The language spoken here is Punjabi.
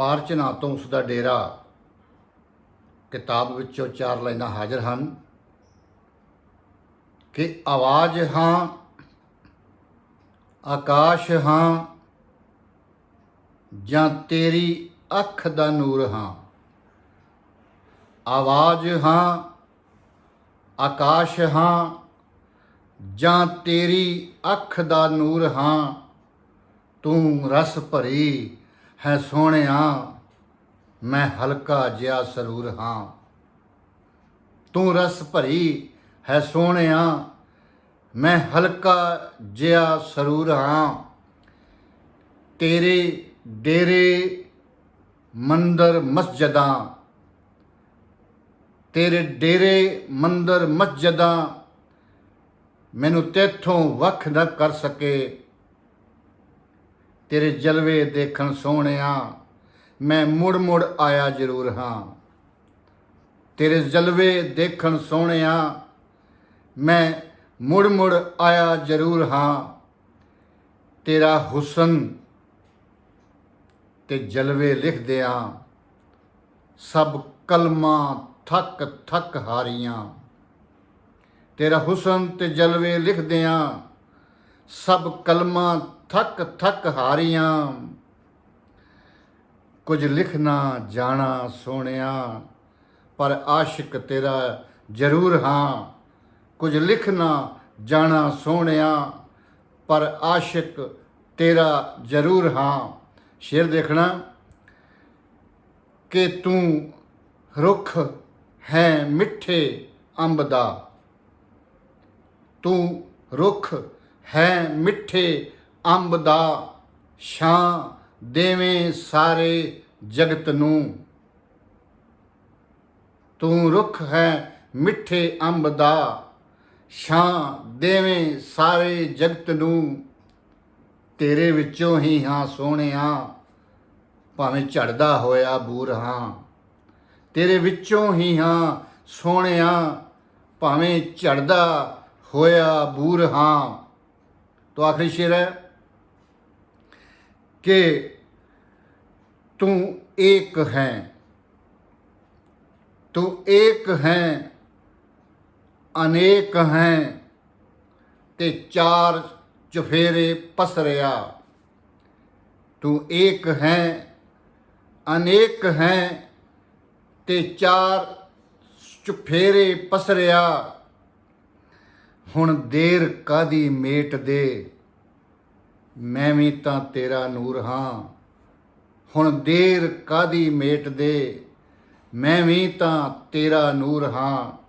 ਪਾਰਚਨਾ ਤੋਂ ਉਸ ਦਾ ਡੇਰਾ ਕਿਤਾਬ ਵਿੱਚੋਂ ਚਾਰ ਲਾਈਨਾਂ ਹਾਜ਼ਰ ਹਨ ਕਿ ਆਵਾਜ਼ ਹਾਂ, ਆਕਾਸ਼ ਹਾਂ, ਜਾਂ ਤੇਰੀ ਅੱਖ ਦਾ ਨੂਰ ਹਾਂ। ਆਵਾਜ਼ ਹਾਂ, ਆਕਾਸ਼ ਹਾਂ, ਜਾਂ ਤੇਰੀ ਅੱਖ ਦਾ ਨੂਰ ਹਾਂ, ਤੂੰ ਰਸ ਭਰੀ ਹੈ ਸੋਹਣਿਆ ਮੈਂ ਹਲਕਾ ਜਿਹਾ ਸਰੂਰ ਹਾਂ। ਤੂੰ ਰਸ ਭਰੀ ਹੈ ਸੋਹਣਿਆ ਮੈਂ ਹਲਕਾ ਜਿਹਾ ਸਰੂਰ ਹਾਂ। ਤੇਰੇ ਡੇਰੇ ਮੰਦਰ ਮਸਜਦਾਂ, ਤੇਰੇ ਡੇਰੇ ਮੰਦਰ ਮਸਜਦਾਂ, ਮੈਨੂੰ ਤੇਥੋਂ ਵੱਖ ਨਾ ਕਰ ਸਕੇ। ਤੇਰੇ ਜਲਵੇ ਦੇਖਣ ਸੋਹਣਿਆ, ਮੈਂ ਮੁੜ ਮੁੜ ਆਇਆ ਜ਼ਰੂਰ ਹਾਂ। ਤੇਰੇ ਜਲਵੇ ਦੇਖਣ ਸੋਹਣਿਆ, ਮੈਂ ਮੁੜ ਮੁੜ ਆਇਆ ਜ਼ਰੂਰ ਹਾਂ। ਤੇਰਾ ਹੁਸਨ ਤੇ ਜਲਵੇ ਲਿਖਦਿਆਂ, ਸਭ ਕਲਮਾਂ ਥੱਕ ਥੱਕ ਹਾਰੀਆਂ। ਤੇਰਾ ਹੁਸਨ ਤੇ ਜਲਵੇ ਲਿਖਦਿਆਂ ਸਭ ਕਲਮਾਂ ਥੱਕ ਥੱਕ ਹਾਰੀਆਂ। ਕੁਝ ਲਿਖਣਾ ਜਾਣਾ ਸੋਹਣਿਆ, ਪਰ ਆਸ਼ਿਕ ਤੇਰਾ ਜ਼ਰੂਰ ਹਾਂ। ਕੁਝ ਲਿਖਣਾ ਜਾਣਾ ਸੋਹਣਿਆ, ਪਰ ਆਸ਼ਿਕ ਤੇਰਾ ਜ਼ਰੂਰ ਹਾਂ। ਸ਼ੇਰ ਦੇਖਣਾ, ਕਿ ਤੂੰ ਰੁੱਖ ਹੈ ਮਿੱਠੇ ਅੰਬ ਦਾ। ਤੂੰ ਰੁੱਖ ਹੈ ਮਿੱਠੇ ਅੰਬ ਦਾ ਛਾਂ ਦੇਵੇਂ ਸਾਰੇ ਜਗਤ ਨੂੰ। ਤੂੰ ਰੁੱਖ ਹੈ ਮਿੱਠੇ ਅੰਬ ਦਾ ਛਾਂ ਦੇਵੇਂ ਸਾਰੇ ਜਗਤ ਨੂੰ। ਤੇਰੇ ਵਿੱਚੋਂ ਹੀ ਹਾਂ ਸੋਹਣਿਆ, ਭਾਵੇਂ ਝੜਦਾ ਹੋਇਆ ਬੂਰ ਹਾਂ ਤੇਰੇ ਵਿੱਚੋਂ ਹੀ ਹਾਂ ਸੋਹਣਿਆ, ਭਾਵੇਂ ਝੜਦਾ ਹੋਇਆ ਬੂਰ ਹਾਂ तो आखिरी शेर है कि तू एक है तू एक है अनेक हैं ते चार चुफेरे पसरिया तू एक है अनेक हैं ते ਚਾਰ ਚੁਫੇਰੇ ਪਸਰਿਆ ਹੁਣ ਦੇਰ ਕਾਦੀ ਮੇਟ ਦੇ? ਮੈਂ ਵੀ ਤਾਂ ਤੇਰਾ ਨੂਰ ਹਾਂ। ਹੁਣ ਦੇਰ ਕਾਦੀ ਮੇਟ ਦੇ? ਮੈਂ ਵੀ ਤਾਂ ਤੇਰਾ ਨੂਰ ਹਾਂ।